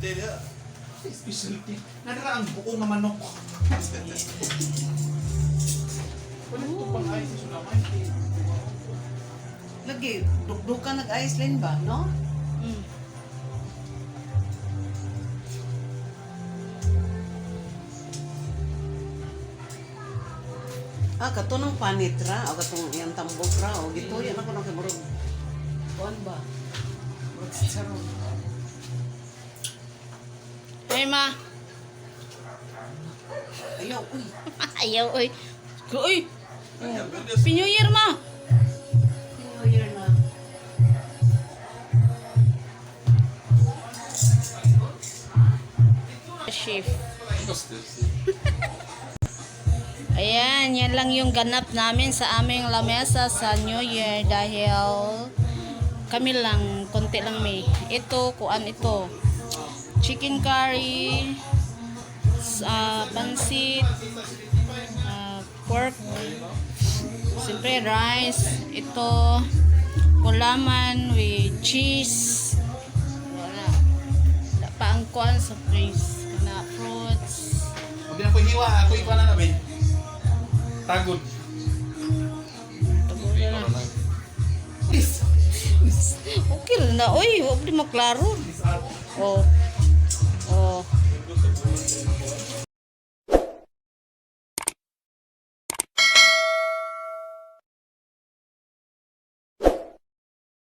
day niya. Specialty. Nadara ang buo nga manok. Wala ito pang ayos sa sulamay. Lagi, dukdukan nag-ice line ba, no? Mm. Ah, kato ng panit ra, o katong yung tambok ra, o gito, yan ako nang kamurog. Kuan ba? Murag chicharon. Ay, ma. Ayaw, uy. Ayaw. Uy. Happy New Year, ma. New Year na. Chef. Ayan, yan lang yung ganap namin sa aming lamesa sa New Year dahil kami lang, konti lang may. Ito, kuan ito. Chicken curry, uh, pansit, ah, pork, siyempre rice, ito, gulaman with cheese, wala. Wala pa ang kuan sa place, na fruits. Huwag na ko hiwa, ako iwa na namin. Tagod. Tubo na lang. Okay na, oy, huwag di maklaro. Oh.